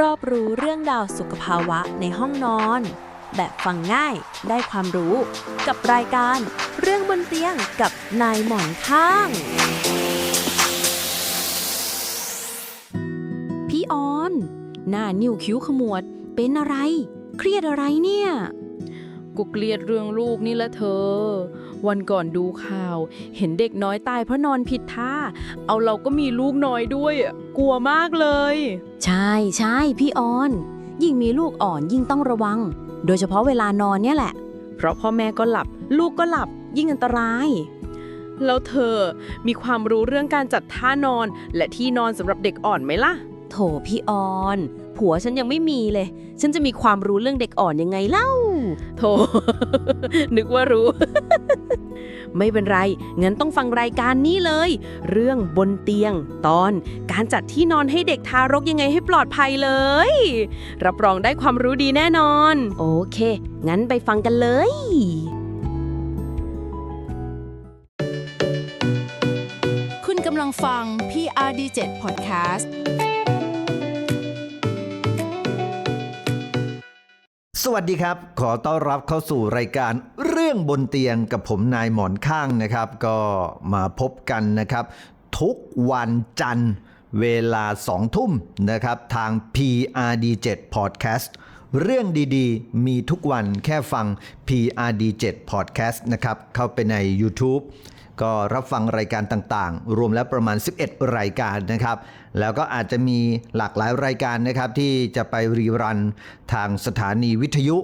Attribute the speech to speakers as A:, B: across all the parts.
A: รอบรู้เรื่องดาวสุขภาวะในห้องนอน แบบฟังง่ายได้ความรู้กับรายการ เรื่องบนเตียงกับนายหมอนข้าง
B: พี่ออน หน้านิ้วคิ้วขมวด เป็นอะไร เครียดอะไรเนี่ย
C: กูเกลียดเรื่องลูกนี่แหละเธอ วันก่อนดูข่าว เห็นเด็กน้อยตายเพราะนอนผิดท่า เอาเราก็มีลูกน้อยด้วยอะกลัวมากเลย
B: ใช่ใช่พี่ออน ยิ่งมีลูกอ่อนยิ่งต้องระวัง โดยเฉพาะเวลานอนเนี่ยแหละ
C: เพราะพ่อแม่ก็หลับ ลูกก็หลับ
B: ยิ่งอันตราย
C: แล้วเธอมีความรู้เรื่องการจัดท่านอน และที่นอนสำหรับเด็กอ่อนไหมล่ะ
B: โถพี่ออน ผัวฉันยังไม่มีเลย ฉันจะมีความรู้เรื่องเด็กอ่อนยังไงเล่า
C: โธนึกว่ารู้
B: ไม่เป็นไร งั้นต้องฟังรายการนี้เลย
C: เรื่องบนเตียง ตอนการจัดที่นอนให้เด็กทารกยังไงให้ปลอดภัยเลย รับรองได้ความรู้ดีแน่นอน
B: โอเค งั้นไปฟังกันเลย
D: คุณกำลังฟัง PRD7 Podcast
E: สวัสดีครับ ขอต้อนรับเข้าสู่รายการเรื่องบนเตียงกับผมนายหมอนข้างนะครับ ก็มาพบกันนะครับ ทุกวันจันทร์เวลา 2 ทุ่มนะครับ ทาง PRD7 Podcast เรื่องดีๆ มีทุกวันแค่ฟัง PRD7 Podcast นะครับ เข้าไปใน YouTube ก็รับฟังรายการต่างๆ รวมแล้วประมาณ 11 รายการนะครับ แล้วก็อาจจะมีหลากหลายรายการนะครับ ที่จะไปรีรันทางสถานีวิทยุ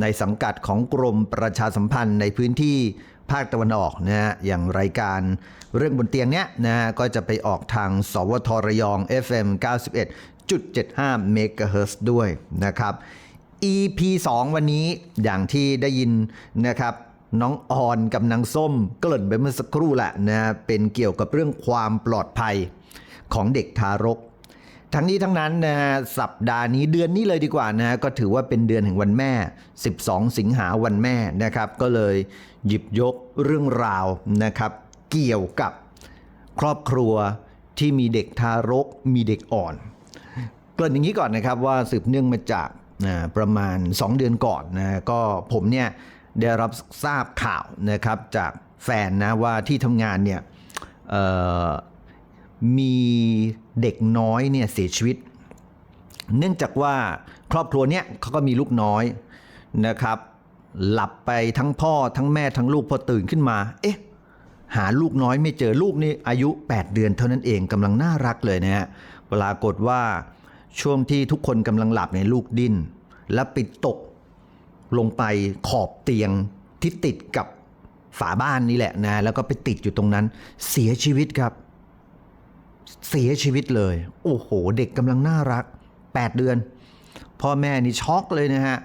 E: ในสังกัดของกรมประชาสัมพันธ์ในพื้นที่ภาคตะวันออกนะฮะอย่างรายการเรื่องบนเตียงเนี้ยนะฮะก็จะไปออกทาง สวทระยอง FM 91.75เมกะเฮิรตซ์ด้วยนะครับ EP 2 วันนี้อย่างที่ได้ยินนะครับ น้องออนกับนางส้มเกริ่นไปเมื่อสักครู่แหละนะเป็นเกี่ยวกับเรื่องความปลอดภัยของเด็กทารก ทั้งนี้ทั้งนั้นนะฮะสัปดาห์นี้เดือนนี้เลยดีกว่านะฮะก็ถือว่าเป็นเดือนแห่งวันแม่ 12 สิงหาวันแม่นะครับ ก็เลยหยิบยกเรื่องราวนะครับ เกี่ยวกับครอบครัวที่มีเด็กทารกมีเด็กอ่อนเกริ่นอย่างนี้ก่อนนะครับว่าสืบเนื่องมาจากนะประมาณ 2 เดือนก่อนนะก็ผมเนี่ย ได้รับทราบข่าวนะครับจากแฟนนะว่าที่ทำงานเนี่ยมีเด็กน้อยเนี่ยเสียชีวิต เนื่องจากว่าครอบครัวเนี้ยเขาก็มีลูกน้อยนะครับ หลับไปทั้งพ่อทั้งแม่ทั้งลูกพอตื่นขึ้นมา เอ๊ะหาลูกน้อยไม่เจอลูกนี่อายุ 8 เดือนเท่านั้นเองกำลังน่ารักเลยนะฮะปรากฏว่าช่วงที่ทุกคนกำลังหลับในลูกดิ้น และไปตก ลงไปขอบเตียงที่ติดกับฝาบ้านนี่แหละนะ แล้วก็ไปติดอยู่ตรงนั้น เสียชีวิตครับ เสียชีวิตเลย โอ้โห เด็กกำลังน่ารัก 8 เดือน พ่อแม่นี่ช็อกเลยนะฮะ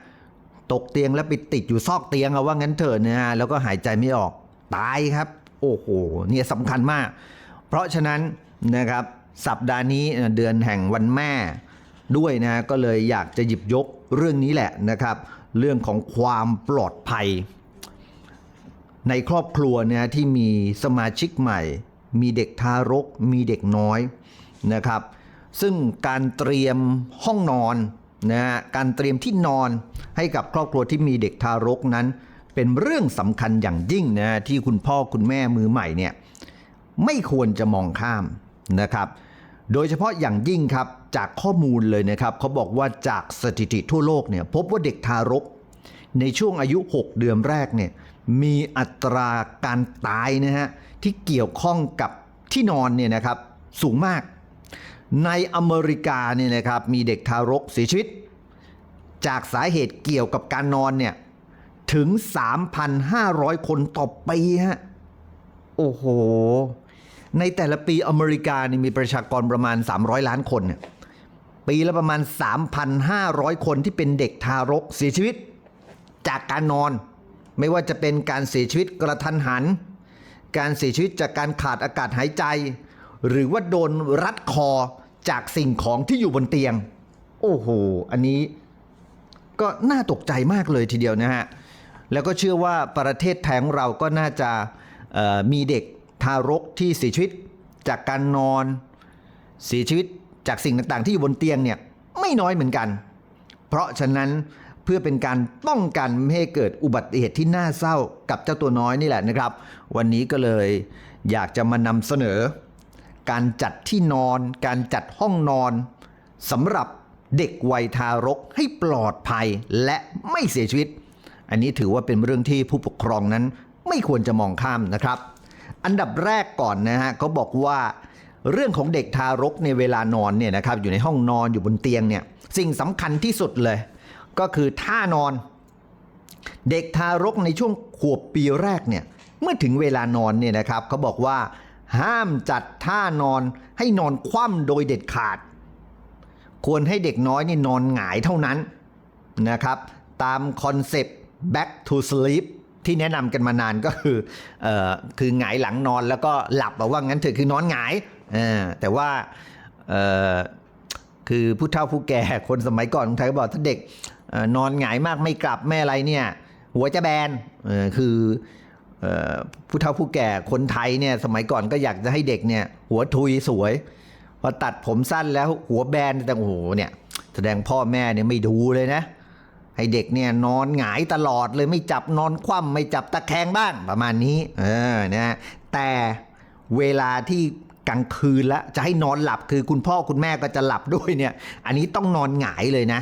E: ตกเตียงแล้วไปติดอยู่ซอกเตียงเอาว่างั้นเถอะนะฮะ แล้วก็หายใจไม่ออก ตายครับ โอ้โห เนี่ยสำคัญมาก เพราะฉะนั้นนะครับ สัปดาห์นี้เดือนแห่งวันแม่ด้วยนะก็เลยอยากจะหยิบยกเรื่องนี้แหละนะครับ เรื่องของความปลอดภัย ในครอบครัวเนี่ยที่มีสมาชิกใหม่ มีเด็กทารก มีเด็กน้อยนะครับ ซึ่งการเตรียมห้องนอนนะฮะการเตรียมที่นอนให้กับครอบครัวที่มีเด็กทารกนั้น เป็นเรื่องสำคัญอย่างยิ่งนะที่คุณพ่อคุณแม่มือใหม่เนี่ยไม่ควรจะมองข้ามนะครับ โดยเฉพาะอย่างยิ่งครับจากข้อมูลเลยนะครับเขาบอกว่าจากสถิติทั่วโลกเนี่ยพบว่าเด็กทารก ในช่วงอายุ 6 เดือนแรกเนี่ยมีอัตราการตายนะฮะที่เกี่ยวข้องกับที่นอนเนี่ยนะครับสูงมาก ในอเมริกาเนี่ยนะครับมีเด็กทารกเสียชีวิต จากสาเหตุเกี่ยวกับการนอนเนี่ยถึง 3,500 คนต่อปีฮะโอ้โห ในแต่ละปีอเมริกานี่มีประชากรประมาณ 300 ล้านคนเนี่ยปีละประมาณ 3,500 คนที่เป็นเด็กทารกเสียชีวิต จากการนอน ไม่ว่าจะเป็นการเสียชีวิตกระทันหัน การเสียชีวิตจากการขาดอากาศหายใจ หรือว่าโดนรัดคอจากสิ่งของที่อยู่บนเตียง โอ้โห อันนี้ก็น่าตกใจมากเลยทีเดียวนะฮะ แล้วก็เชื่อว่าประเทศไทยของเราก็น่าจะมีเด็ก ทารกที่เสียชีวิตจากการนอน เสียชีวิตจากสิ่งต่างๆ ที่อยู่บนเตียงเนี่ยไม่น้อยเหมือนกัน เพราะฉะนั้นเพื่อเป็นการป้องกันไม่ให้เกิดอุบัติเหตุที่น่าเศร้ากับเจ้าตัวน้อยนี่แหละนะครับ วันนี้ก็เลยอยากจะมานำเสนอ การจัดที่นอน การจัดห้องนอนสำหรับเด็กวัยทารกให้ปลอดภัยและไม่เสียชีวิต อันนี้ถือว่าเป็นเรื่องที่ผู้ปกครองนั้นไม่ควรจะมองข้ามนะครับ อันดับแรกก่อนนะฮะเขาบอกว่าเรื่องของเด็กทารกในเวลานอนเนี่ยนะครับอยู่ในห้องนอนอยู่บนเตียงเนี่ยสิ่งสำคัญที่สุดเลย ก็คือท่านอน เด็กทารกในช่วงขวบปีแรกเนี่ยเมื่อถึงเวลานอนเนี่ยนะครับเขาบอกว่า ห้ามจัดท่านอนให้นอนคว่ำโดยเด็ดขาด ควรให้เด็กน้อยนี่นอนหงายเท่านั้นนะครับ ตามคอนเซปต์ back to sleep ที่แนะนำกันมานานก็คือเอ่อคือหงายหลังนอนแล้วก็หลับแบบว่างั้นเถอะคือนอนหงายออแต่ว่าเอ่อคือผู้เฒ่าผู้แก่คนสมัยก่อนของไทยก็บอกถ้าเด็กออนอนหงายมากไม่กลับแม่อะไรเนี่ยหัวจะแบนเออคืออผู้เฒ่าผู้แก่คนไทยเนี่ยสมัยก่อนก็อยากจะให้เด็กเนี่ยหัวทุยสวยพอตัดผมสั้นแล้วหัวแบนแต่โอ้โหเนี่ยแสดงพ่อแม่เนี่ยไม่ดูเลยนะ ให้เด็กเนี่ยนอนหงายตลอดเลยไม่จับนอนคว่ำไม่จับตะแคงบ้างประมาณนี้เออนะแต่เวลาที่กลางคืนแล้วจะให้นอนหลับคือคุณพ่อคุณแม่ก็จะหลับด้วยเนี่ย อันนี้ต้องนอนหงายเลยนะ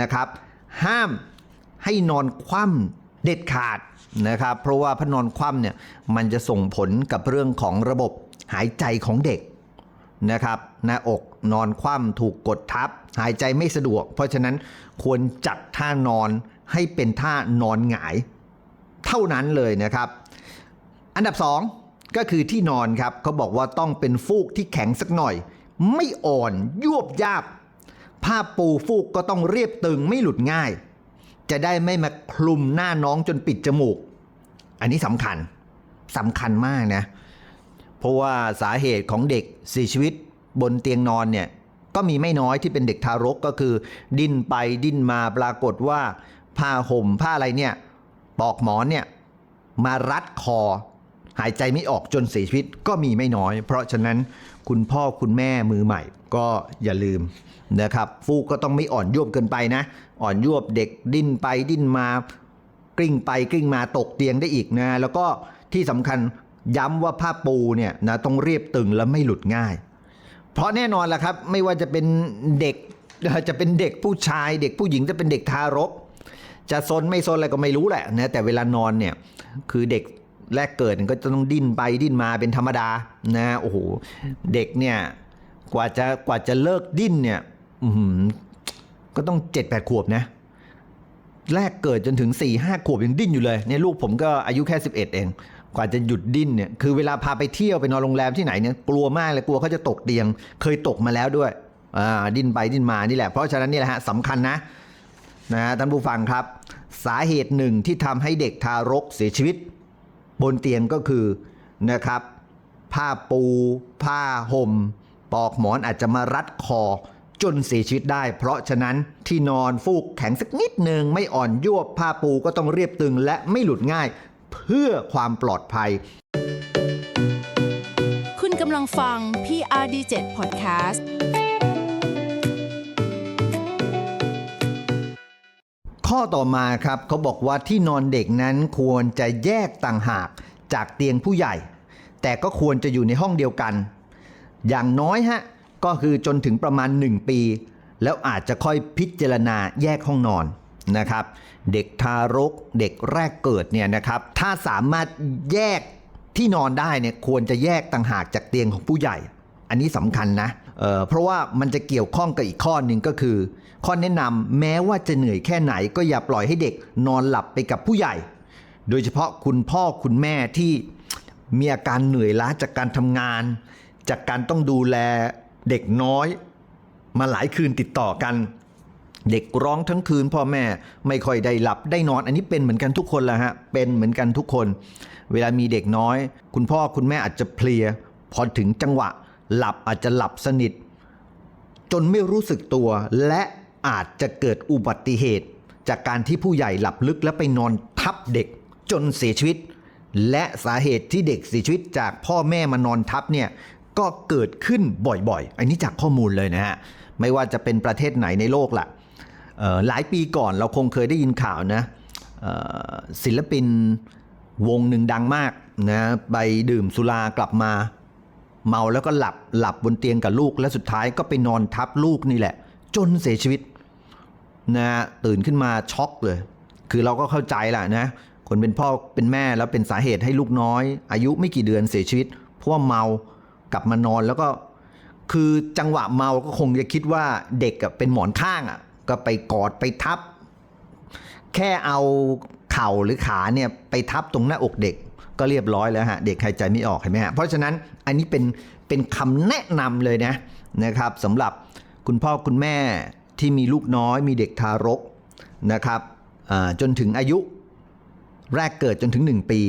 E: นะครับ ห้ามให้นอนคว่ำเด็ดขาดนะครับ เพราะว่าพอนอนคว่ำเนี่ยมันจะส่งผลกับเรื่องของระบบหายใจของเด็ก นะครับหน้าอกนอนคว่ำถูกกดทับ หายใจไม่สะดวก เพราะฉะนั้นควรจัดท่านอนให้เป็นท่านอนหงาย เท่านั้นเลยนะครับ อันดับ 2 ก็คือที่นอนครับเขาบอกว่าต้องเป็นฟูกที่แข็งสักหน่อย ไม่อ่อนยวบยาบ ผ้าปูฟูกก็ต้องเรียบตึงไม่หลุดง่าย จะได้ไม่มาคลุมหน้าน้องจนปิดจมูก อันนี้สำคัญสำคัญมากนะเเพราะว่าสาเหตุของเด็กเสียชีวิตบนเตียงนอนเนี่ยก็มีไม่น้อยที่เป็นเด็กทารกก็คือ ดิ้นไปดิ้นมาปรากฏว่าผ้าห่มผ้าอะไรเนี่ยปลอกหมอนเนี่ยมารัดคอ หายใจไม่ออกจนเสียชีวิตก็มีไม่น้อย เพราะฉะนั้นคุณพ่อคุณแม่มือใหม่ ก็อย่าลืมนะครับฟูกก็ต้องไม่อ่อนยวบเกินไปนะ อ่อนยวบเด็กดิ้นไปดิ้นมากลิ้งไปกลิ้งมาตกเตียงได้อีกนะแล้วก็ที่สำคัญ ย้ำว่าผ้าปูเนี่ยนะต้องเรียบตึงและไม่หลุดง่าย เพราะแน่นอนละครับไม่ว่าจะเป็นเด็กจะเป็นเด็กผู้ชาย เด็กผู้หญิงจะเป็นเด็กทารก จะซนไม่ซนอะไรก็ไม่รู้แหละนะแต่เวลานอนเนี่ยคือเด็กแรกเกิดก็จะต้องดิ้นไปดิ้นมาเป็นธรรมดานะโอ้โหเด็กเนี่ยกว่าจะกว่าจะเลิกดิ้นเนี่ยอื้อหือก็ต้องเจ็ดแปดขวบนะแรกเกิดจนถึง4ี่ห้าขวบยังดิ้นอยู่เลยเนี่ยลูกผมก็อายุแค่ 11 เอง ว่าจะหยุดดิ้นเนี่ยคือเวลาพาไปเที่ยวไปนอนโรงแรมที่ไหนเนี่ยกลัวมากเลยกลัวเขาจะตกเตียง เคยตกมาแล้วด้วยอ่าดิ้นไปดิ้นมานี่แหละเพราะฉะนั้นนี่แหละฮะสำคัญนะนะฮะท่านผู้ฟังครับ สาเหตุหนึ่งที่ทำให้เด็กทารกเสียชีวิต บนเตียงก็คือนะครับ ผ้าปู ผ้าห่มปลอกหมอนอาจจะมารัดคอจนเสียชีวิตได้ เพราะฉะนั้นที่นอนฟูกแข็งสักนิดหนึ่งไม่อ่อนยวบผ้าปูก็ต้องเรียบตึงและไม่หลุดง่าย เพื่อความปลอดภัย
D: คุณกำลังฟัง PRD7 Podcast
E: ข้อต่อมาครับเขาบอกว่าที่นอนเด็กนั้นควรจะแยกต่างหากจากเตียงผู้ใหญ่ แต่ก็ควรจะอยู่ในห้องเดียวกัน อย่างน้อยฮะ ก็คือจนถึงประมาณ 1 ปี แล้วอาจจะค่อยพิจารณาแยกห้องนอน นะครับ เด็กทารกเด็กแรกเกิดเนี่ยนะครับถ้าสามารถแยกที่นอนได้เนี่ยควรจะแยกต่างหากจากเตียงของผู้ใหญ่ อันนี้สำคัญนะเเพราะว่ามันจะเกี่ยวข้องกับอีกข้อหนึ่งก็คือ ข้อแนะนำแม้ว่าจะเหนื่อยแค่ไหน ก็อย่าปล่อยให้เด็กนอนหลับไปกับผู้ใหญ่ โดยเฉพาะคุณพ่อคุณแม่ที่มีอาการเหนื่อยล้าจากการทำงาน จากการต้องดูแลเด็กน้อย มาหลายคืนติดต่อกัน เด็กร้องทั้งคืนพ่อแม่ไม่ค่อยได้หลับได้นอนอันนี้เป็นเหมือนกันทุกคนแหละฮะเป็นเหมือนกันทุกคน เวลามีเด็กน้อย คุณพ่อคุณแม่อาจจะเพลีย พอถึงจังหวะ หลับอาจจะหลับสนิท จนไม่รู้สึกตัว และอาจจะเกิดอุบัติเหตุ จากการที่ผู้ใหญ่หลับลึกแล้วไปนอนทับเด็กจนเสียชีวิต และสาเหตุที่เด็กเสียชีวิตจากพ่อแม่มานอนทับเนี่ยก็เกิดขึ้นบ่อยๆ อันนี้จากข้อมูลเลยนะฮะไม่ว่าจะเป็นประเทศไหนในโลกล่ะเอ่อ หลายปีก่อนเราคงเคยได้ยินข่าวนะศิลปินวงหนึ่งดังมากนะไปดื่มสุรากลับมา เมาแล้วก็หลับหลับบนเตียงกับลูก และสุดท้ายก็ไปนอนทับลูกนี่แหละ จนเสียชีวิตนะฮะตื่นขึ้นมาช็อกเลย คือเราก็เข้าใจแหละนะคนเป็นพ่อเป็นแม่แล้วเป็นสาเหตุให้ลูกน้อย อายุไม่กี่เดือนเสียชีวิต เพราะว่าเมากลับมานอนแล้วก็ คือจังหวะเมาก็คงจะคิดว่าเด็กเป็นหมอนข้างอะ ก็ไปกอดไปทับ แค่เอาเข่าหรือขาเนี่ยไปทับตรงหน้าอกเด็กก็เรียบร้อยแล้วฮะเด็กหายใจไม่ออกเห็นไหมฮะเพราะฉะนั้นอันนี้เป็นเป็นคำแนะนำเลยนะนะครับสำหรับคุณพ่อคุณแม่ที่มีลูกน้อยมีเด็กทารกนะครับอ่าจนถึงอายุแรกเกิดจนถึง 1 ปี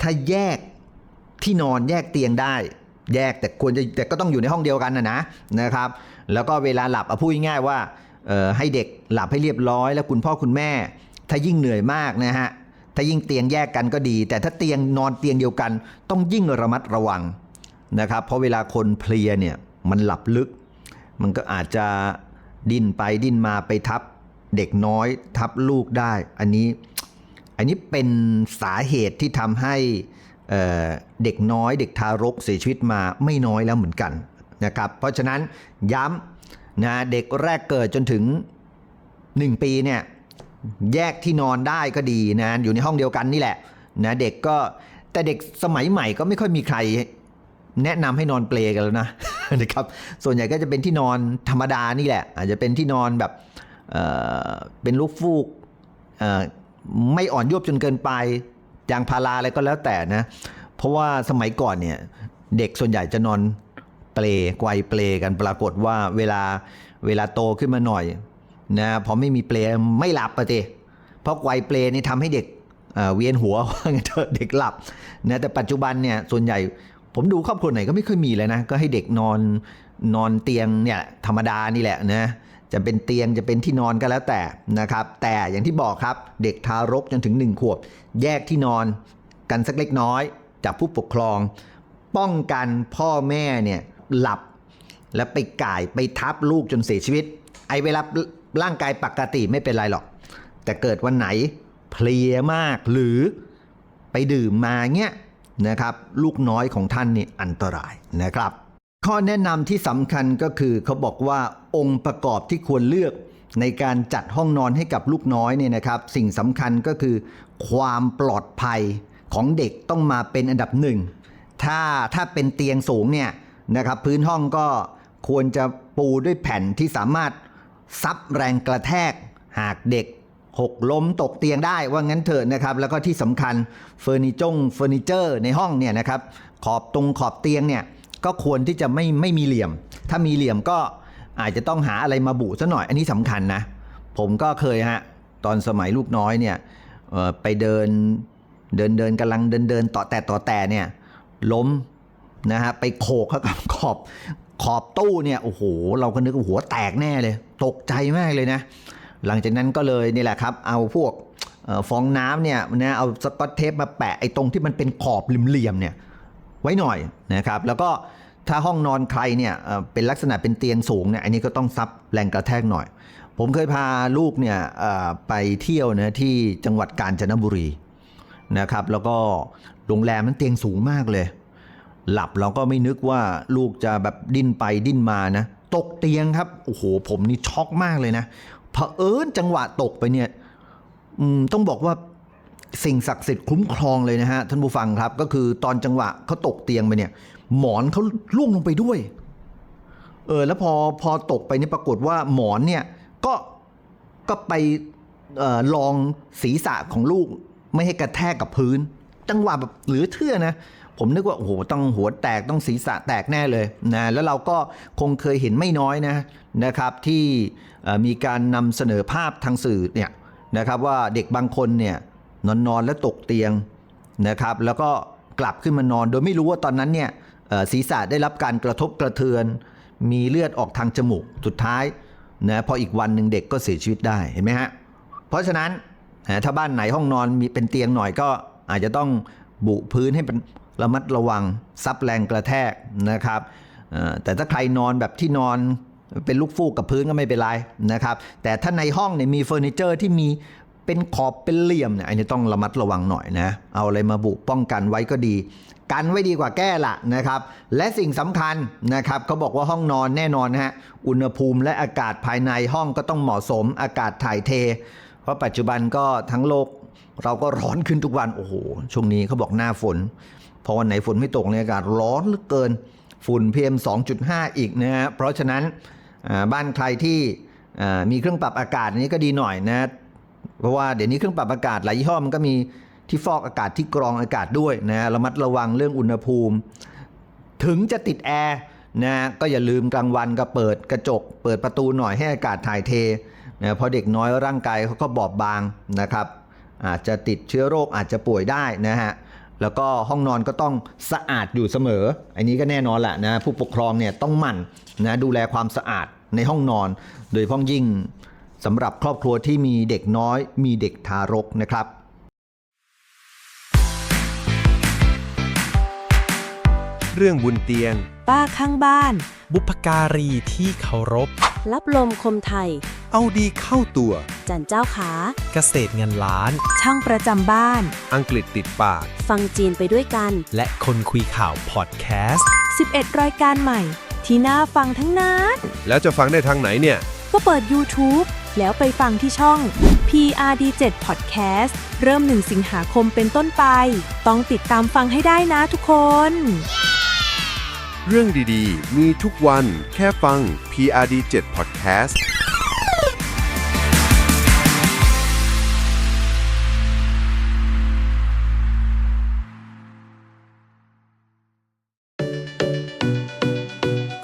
E: ถ้าแยกที่นอนแยกเตียงได้ แยกแต่ควรจะแต่ก็ต้องอยู่ในห้องเดียวกันนะนะนะครับ แล้วก็เวลาหลับเอาพูดง่ายว่า ให้เด็กหลับให้เรียบร้อย แล้วคุณพ่อคุณแม่ ถ้ายิ่งเหนื่อยมากนะฮะถ้ายิ่งเตียงแยกกันก็ดี แต่ถ้าเตียงนอนเตียงเดียวกัน ต้องยิ่งระมัดระวังนะครับเพราะเวลาคนเพลียเนี่ยมันหลับลึก มันก็อาจจะดิ้นไปดิ้นมาไปทับเด็กน้อยทับลูกได้ อันนี้อันนี้เป็นสาเหตุที่ทำให้เเด็กน้อยเด็กทารกเสียชีวิตมาไม่น้อยแล้วเหมือนกันนะครับเพราะฉะนั้นย้ำ นะเด็กแรกเกิดจนถึง 1 ปีเนี่ยแยกที่นอนได้ก็ดีนะอยู่ในห้องเดียวกันนี่แหละนะเด็กก็แต่เด็กสมัยใหม่ก็ไม่ค่อยมีใคร แนะนำให้นอนเปลกันแล้วนะนะครับส่วนใหญ่ก็จะเป็นที่นอนธรรมดานี่แหละ อาจจะเป็นที่นอนแบบเเป็นลูกฟูกไม่อ่อนยวบจนเกินไปยางพาราอะไรก็แล้วแต่นะ เพราะว่าสมัยก่อนเนี่ย เด็กส่วนใหญ่จะนอน เปลไกวเปลกันปรากฏว่าเวลาเวลาโตขึ้นมาหน่อยนะพอไม่มีเปลไม่หลับปะเตเพราะไกวเปลนี่ทำให้เด็กเวียนหัวว่างั้นเถอะเด็กหลับนะแต่ปัจจุบันเนี่ยส่วนใหญ่ผมดูครอบครัวไหนก็ไม่ค่อยมีเลยนะ ก็ให้เด็กนอนนอนเตียงเนี่ยธรรมดานี่แหละนะจะเป็นเตียงจะเป็นที่นอนก็แล้วแต่นะครับ แต่อย่างที่บอกครับเด็กทารกจนถึงหนึ่งขวบ แยกที่นอนกันสักเล็กน้อย จากผู้ปกครอง ป้องกันพ่อแม่เนี่ย หลับ แล้วไปก่ายไปทับลูกจนเสียชีวิต ไอ้เวลาร่างกายปกติไม่เป็นไรหรอก แต่เกิดวันไหนเพลียมากหรือไปดื่มมาเงี้ยนะครับ ลูกน้อยของท่านนี่อันตรายนะครับ ข้อแนะนำที่สำคัญก็คือเขาบอกว่าองค์ประกอบที่ควรเลือกในการจัดห้องนอนให้กับลูกน้อยเนี่ยนะครับ สิ่งสำคัญก็คือ ความปลอดภัยของเด็กต้องมาเป็นอันดับหนึ่งถ้าถ้าเป็นเตียงสูงเนี่ย นะครับ พื้นห้องก็ควรจะปูด้วยแผ่นที่สามารถซับแรงกระแทก หากเด็กหกล้มตกเตียงได้ว่างั้นเถอะนะครับ แล้วก็ที่สำคัญเฟอร์นิจงเฟอร์นิเจอร์ในห้องเนี่ยนะครับ ขอบตรงขอบเตียงเนี่ยก็ควรที่จะไม่ไม่มีเหลี่ยม ถ้ามีเหลี่ยมก็อาจจะต้องหาอะไรมาบุซะหน่อย อันนี้สำคัญนะ ผมก็เคยฮะตอนสมัยลูกน้อยเนี่ยไปเดินเดินเดินกำลังเดินเดินต่อแต่ต่อแต่เนี่ยล้ม นะฮะไปโขกเข้ากับขอบขอบตู้เนี่ยโอ้โหเราก็นึกว่าหัวแตกแน่เลย ตกใจมากเลยนะ หลังจากนั้นก็เลยนี่แหละครับ เอาพวกฟองน้ำเนี่ยนะเอาสกอตเทปมาแปะไอ้ตรงที่มันเป็นขอบเหลี่ยมๆเนี่ยไว้หน่อยนะครับแล้วก็ถ้าห้องนอนใครเนี่ยเป็นลักษณะเป็นเตียงสูงเนี่ยอันนี้ก็ต้องซับแรงกระแทกหน่อย ผมเคยพาลูกเนี่ยไปเที่ยวนะที่จังหวัดกาญจนบุรีนะครับแล้วก็โรงแรมนั้นเตียงสูงมากเลย หลับเราก็ไม่นึกว่าลูกจะแบบดิ้นไปดิ้นมานะ ตกเตียงครับ โอ้โห ผมนี่ช็อกมากเลยนะเผอิญจังหวะตกไปเนี่ยต้องบอกว่าสิ่งศักดิ์สิทธิ์คุ้มครองเลยนะฮะท่านผู้ฟังครับ ก็คือตอนจังหวะเขาตกเตียงไปเนี่ย หมอนเขาล่วงลงไปด้วย เออ แล้วพอพอตกไปนี่ปรากฏว่าหมอนเนี่ย ก็ก็ไปออลองศีรษะของลูก ไม่ให้กระแทกกับพื้น จังหวะแบบเหลือเชื่อนะ ผมนึกว่าโอ้โหต้องหัวแตกต้องศีรษะแตกแน่เลยนะแล้วเราก็คงเคยเห็นไม่น้อยนะนะครับที่มีการนำเสนอภาพทางสื่อเนี่ยนะครับว่าเด็กบางคนเนี่ยนอนนอนแล้วตกเตียงนะครับแล้วก็กลับขึ้นมานอน โดยไม่รู้ว่าตอนนั้นเนี่ยศีรษะได้รับการกระทบกระเทือน มีเลือดออกทางจมูกสุดท้ายนะพออีกวันหนึ่งเด็กก็เสียชีวิตได้เห็นไหมฮะเพราะฉะนั้นถ้าบ้านไหนห้องนอนมีเป็นเตียงหน่อยก็อาจจะต้องบุพื้นให้เป็น ระมัดระวังซับแรงกระแทกนะครับแต่ถ้าใครนอนแบบที่นอนเป็นลูกฟูกกับพื้นก็ไม่เป็นไรนะครับ แต่ถ้าในห้องเนี่ยมีเฟอร์นิเจอร์ที่มีเป็นขอบเป็นเหลี่ยมเนี่ยอันนี้ต้องระมัดระวังหน่อยนะ เอาอะไรมาบุป้องกันไว้ก็ดี กันไว้ดีกว่าแก้ละนะครับ และสิ่งสำคัญนะครับเขาบอกว่าห้องนอนแน่นอนฮะอุณหภูมิและอากาศภายในห้องก็ต้องเหมาะสมอากาศถ่ายเท เพราะปัจจุบันก็ทั้งโลกเราก็ร้อนขึ้นทุกวันโอ้โหช่วงนี้เขาบอกหน้าฝน พอวันไหนฝนไม่ตกในยอากาศร้อนเหลือเกิน ฝุ่น PM 2.5 อีกนะฮะเพราะฉะนั้นบ้านใครที่มีเครื่องปรับอากาศนนี้ก็ดีหน่อยนะเพราะว่าเดี๋ยวนี้เครื่องปรับอากาศหลายยี่ห้อมันก็มีที่ฟอกอากาศที่กรองอากาศด้วยนะระมัดระวังเรื่องอุณหภูมิ ถึงจะติดแอร์นะก็อย่าลืมกลางวันก็เปิดกระจก เปิดประตูหน่อยให้อากาศถ่ายเทนะเพราะเด็กน้อยร่างกายเขาก็บอบบางนะครับ อาจจะติดเชื้อโรคอาจจะป่วยได้นะฮะ แล้วก็ห้องนอนก็ต้องสะอาดอยู่เสมอ อันนี้ก็แน่นอนแหละนะผู้ปกครองเนี่ยต้องหมั่นนะดูแลความสะอาดในห้องนอน โดยพ้องยิ่งสำหรับครอบครัวที่มีเด็กน้อยมีเด็กทารกนะครับ
F: เรื่องบุญเตียง
A: ป้าข้างบ้าน
F: บุพการีที่เคารพ
B: รับลมคมไทย
F: เอาดีเข้าตัว
B: จันเจ้าขา
F: เกษตรเงินล้าน
A: ช่างประจำบ้าน
F: อังกฤษติดปาก
B: ฟังจีนไปด้วยกัน
F: และคนคุยข่าวพอดแคสต์
A: 11 รายการใหม่ ที่น่าฟังทั้งนั้น
F: แล้วจะฟังได้ทางไหนเนี่ย
A: ก็เปิด YouTube แล้วไปฟังที่ช่อง PRD7 Podcast เริ่ม 1 สิงหาคมเป็นต้นไป ต้องติดตามฟังให้ได้นะทุกคน
F: เรื่องดีๆ มีทุกวันแค่ฟัง PRD 7 Podcast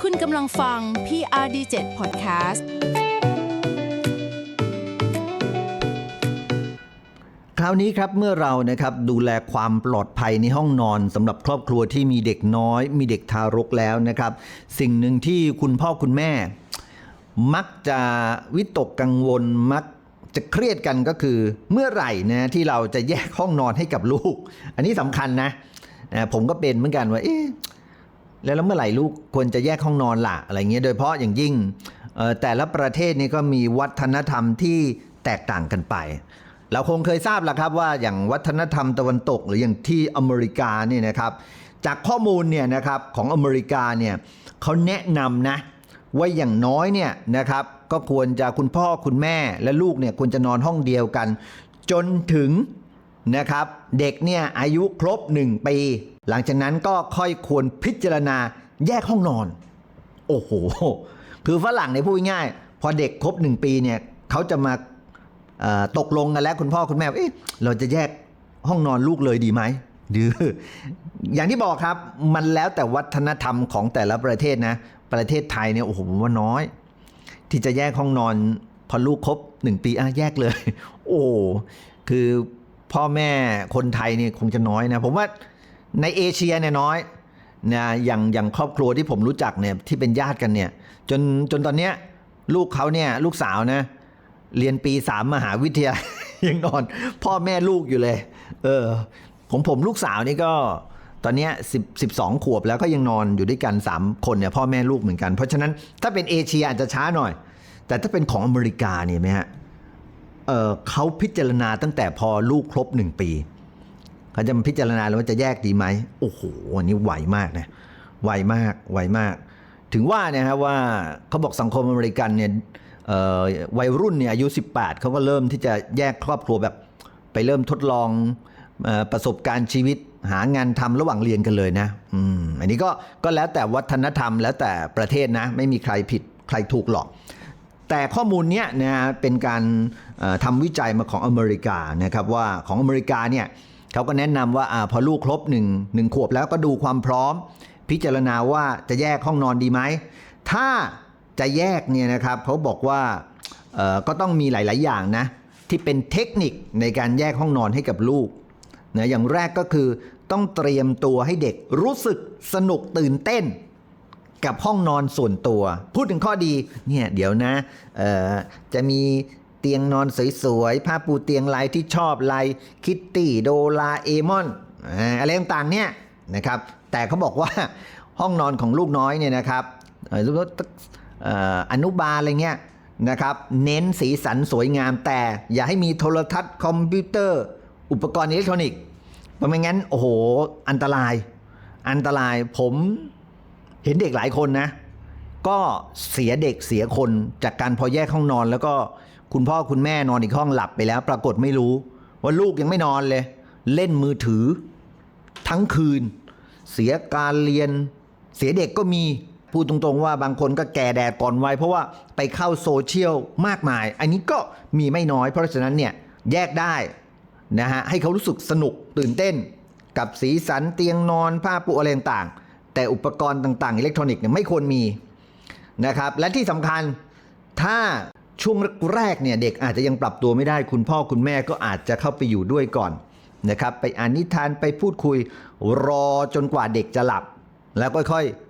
D: คุณกำลังฟัง PRD7 Podcast
E: คราวนี้ครับเมื่อเรานะครับดูแลความปลอดภัยในห้องนอนสำหรับครอบครัวที่มีเด็กน้อย มีเด็กทารกแล้วนะครับ สิ่งหนึ่งที่คุณพ่อคุณแม่ มักจะวิตกกังวลมักจะเครียดกันก็คือเมื่อไหร่นะที่เราจะแยกห้องนอนให้กับลูก อันนี้สำคัญนะนะผมก็เป็นเหมือนกันว่าเอ๊ะแล้วเมื่อไหร่ลูกควรจะแยกห้องนอนล่ะอะไรเงี้ยโดยเฉพาะอย่างยิ่งแต่ละประเทศนี่ก็มีวัฒนธรรมที่แตกต่างกันไป เราคงเคยทราบแล้วครับว่าอย่างวัฒนธรรมตะวันตก หรืออย่างที่อเมริกาเนี่ยนะครับ จากข้อมูลเนี่ยนะครับของอเมริกาเนี่ยเขาแนะนำนะว่าอย่างน้อยเนี่ยนะครับก็ควรจะคุณพ่อคุณแม่และลูกเนี่ยควรจะนอนห้องเดียวกัน จนถึงนะครับเด็กเนี่ยอายุครบ 1 ปี หลังจากนั้นก็ค่อยควรพิจารณาแยกห้องนอน โอ้โห คือฝรั่งในพูดง่าย พอเด็กครบ 1 ปีเนี่ยเขาจะมา ตกลงกันแล้วคุณพ่อคุณแม่เอ๊ะเราจะแยกห้องนอนลูกเลยดีไหมหรืออย่างที่บอกครับมันแล้วแต่วัฒนธรรมของแต่ละประเทศนะ ประเทศไทยเนี่ยโอ้โหผมว่าน้อย ที่จะแยกห้องนอนพอลูกครบหนึ่งปีอะแยกเลย โอ้คือพ่อแม่คนไทยเนี่ยคงจะน้อยนะผมว่าในเอเชียเนี่ยน้อยนะอย่างอย่างครอบครัวที่ผมรู้จักเนี่ยที่เป็นญาติกันเนี่ยจนจนตอนเนี้ยลูกเขาเนี่ยลูกสาวนะ เรียนปีสามมหาวิทยาลัยยังนอน พ่อแม่ลูกอยู่เลย เออของผมลูกสาวนี่ก็ตอนนี้สิบสิบสองขวบแล้วก็ยังนอนอยู่ด้วยกัน3คนเนี่ยพ่อแม่ลูกเหมือนกัน เพราะฉะนั้นถ้าเป็นเอเชียอาจจะช้าหน่อย แต่ถ้าเป็นของอเมริกาเนี่ยไหมฮะเออเขาพิจารณาตั้งแต่พอลูกครบหนึ่งปีเขาจะมาพิจารณาแล้วว่าจะแยกดีไหมโอ้โหอันนี้ไหวมากนะไวมากไวมาก ถึงว่าเนะฮะว่าเขาบอกสังคมอเมริกันเนี่ย วัยรุ่นเนี่ยอายุ 18 เขาก็เริ่มที่จะแยกครอบครัวแบบไปเริ่มทดลองอประสบการณ์ชีวิตหางานทำระหว่างเรียนกันเลยนะอืมอันนี้ก็ก็แล้วแต่วัฒนธรรมแล้วแต่ประเทศนะ ไม่มีใครผิดใครถูกหรอก แต่ข้อมูลเนี้ยนะเป็นการเอ่อทำวิจัยมาของอเมริกานะครับว่าของอเมริกาเนี่ยเขาก็แนะนำว่าอาพอลูกครบหนึ่งหนึ่งขวบแล้วก็ดูความพร้อม พิจารณาว่าจะแยกห้องนอนดีไหมถ้า จะแยกเนี่ยนะครับเขาบอกว่าก็ต้องมีหลาย ๆ อย่างนะที่เป็นเทคนิคในการแยกห้องนอนให้กับลูกนะอย่างแรกก็คือต้องเตรียมตัวให้เด็กรู้สึกสนุกตื่นเต้น กับห้องนอนส่วนตัว พูดถึงข้อดีเนี่ยเดี๋ยวนะจะมีเตียงนอนสวยๆผ้าปูเตียงลายที่ชอบลายคิตตี้โดราเอมอนอะไรต่างๆเนี่ยนะครับแต่เขาบอกว่าห้องนอนของลูกน้อยเนี่ยนะครับลูกเอ่อ อนุบาลอะไรเงี้ยนะครับเน้นสีสันสวยงามแต่อย่าให้มีโทรทัศน์คอมพิวเตอร์ อุปกรณ์อิเล็กทรอนิกส์เพราะไม่งั้น โอ้โห อันตราย อันตรายผมเห็นเด็กหลายคนนะ ก็เสียเด็กเสียคนจากการพอแยกห้องนอน แล้วก็คุณพ่อคุณแม่นอนอีกห้องหลับไปแล้ว ปรากฏไม่รู้ ว่าลูกยังไม่นอนเลย เล่นมือถือ ทั้งคืน เสียการเรียน เสียเด็กก็มี พูดตรงๆว่าบางคนก็แก่แดดก่อนวัยเพราะว่าไปเข้าโซเชียลมากมาย อันนี้ก็มีไม่น้อย เพราะฉะนั้นเนี่ยแยกได้นะฮะให้เขารู้สึกสนุกตื่นเต้น กับสีสันเตียงนอนผ้าปูอะไรต่างๆ แต่อุปกรณ์ต่างๆ อิเล็กทรอนิกส์เนี่ยไม่ควรมีนะครับและที่สำคัญถ้าช่วงแรกเนี่ยเด็กอาจจะยังปรับตัวไม่ได้คุณพ่อคุณแม่ก็อาจจะเข้าไปอยู่ด้วยก่อนนะครับไปอ่านนิทานไปพูดคุยรอจนกว่าเด็กจะหลับ แล้วค่อยๆ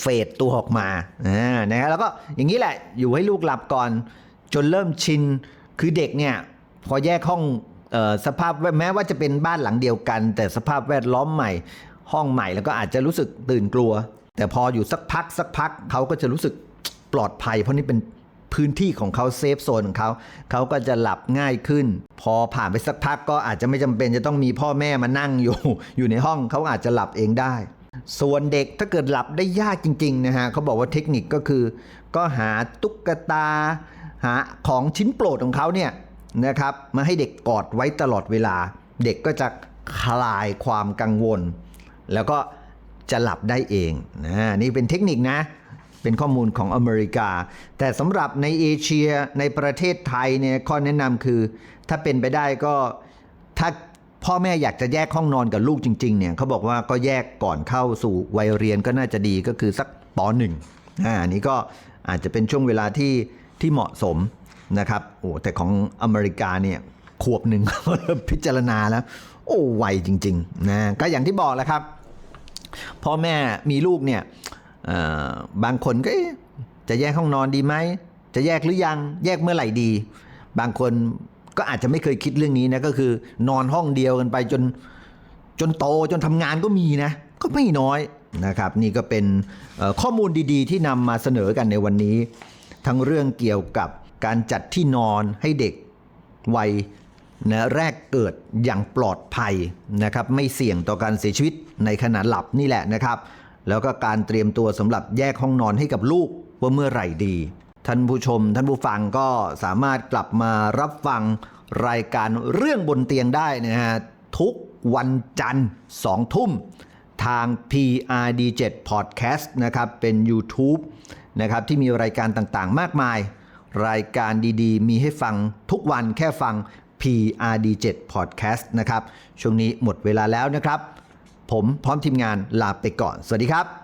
E: เฟดตัวออกมาอ่านะฮะแล้วก็อย่างนี้แหละอยู่ให้ลูกหลับก่อน จนเริ่มชินคือเด็กเนี่ยพอแยกห้องออสภาพแวดแม้ว่าจะเป็นบ้านหลังเดียวกัน แต่สภาพแวดล้อมใหม่ ห้องใหม่แล้วก็อาจจะรู้สึกตื่นกลัว แต่พออยู่สักพักสักพักเขาก็จะรู้สึกปลอดภัย เพราะนี่เป็นพื้นที่ของเขาเซฟโซนของเขาเขาก็จะหลับง่ายขึ้น พอผ่านไปสักพักก็อาจจะไม่จำเป็นจะต้องมีพ่อแม่มานั่งอยู่อยู่ในห้องเขาอาจจะหลับเองได้ ส่วนเด็กถ้าเกิดหลับได้ยากจริงๆนะฮะเขาบอกว่าเทคนิคก็คือ ก็หาตุ๊กตา หาของชิ้นโปรดของเขาเนี่ยนะครับมาให้เด็กกอดไว้ตลอดเวลา เด็กก็จะคลายความกังวล แล้วก็จะหลับได้เองนะนี่เป็นเทคนิคนะเป็นข้อมูลของอเมริกา แต่สำหรับในเอเชียในประเทศไทยเนี่ยข้อแนะนำคือ ถ้าเป็นไปได้ก็ถ้า พ่อแม่อยากจะแยกห้องนอนกับลูกจริง ๆ เนี่ยเขาบอกว่าก็แยกก่อนเข้าสู่วัยเรียนก็น่าจะดีก็คือสักปหนึ่งอ่าอันนี้ก็อาจจะเป็นช่วงเวลาที่ที่เหมาะสมนะครับโอ้แต่ของอเมริกาเนี่ยขวบหนึ่งพิจารณาแล้ว โอ้ไวจริงๆนะก็อย่างที่บอกแหล้วครับพ่อแม่มีลูกเนี่ยเอ่อบางคนก็จะแยกห้องนอนดีไหม จะแยกหรือยัง แยกเมื่อไหร่ดี บางคน ก็อาจจะไม่เคยคิดเรื่องนี้นะก็คือ นอนห้องเดียวกันไปจนจนโตจนทำงานก็มีนะ ก็ไม่น้อยนะครับ นี่ก็เป็นข้อมูลดีๆ ที่นำมาเสนอกันในวันนี้ ทั้งเรื่องเกี่ยวกับการจัดที่นอนให้เด็กวัยนะแรกเกิดอย่างปลอดภัยนะครับ ไม่เสี่ยงต่อการเสียชีวิตในขณะหลับนี่แหละนะครับ แล้วก็การเตรียมตัวสำหรับแยกห้องนอนให้กับลูกว่าเมื่อไหร่ดี ท่านผู้ชม ท่านผู้ฟังก็สามารถกลับมารับฟังรายการเรื่องบนเตียงได้นะฮะ ทุกวันจันทร์2ทุ่ม ทาง PRD7 Podcast นะครับ เป็น YouTube นะครับ ที่มีรายการต่างๆ มากมาย รายการดีๆ มีให้ฟังทุกวันแค่ฟัง PRD7 Podcast นะครับ ช่วงนี้หมดเวลาแล้วนะครับ ผมพร้อมทีมงานลาไปก่อน สวัสดีครับ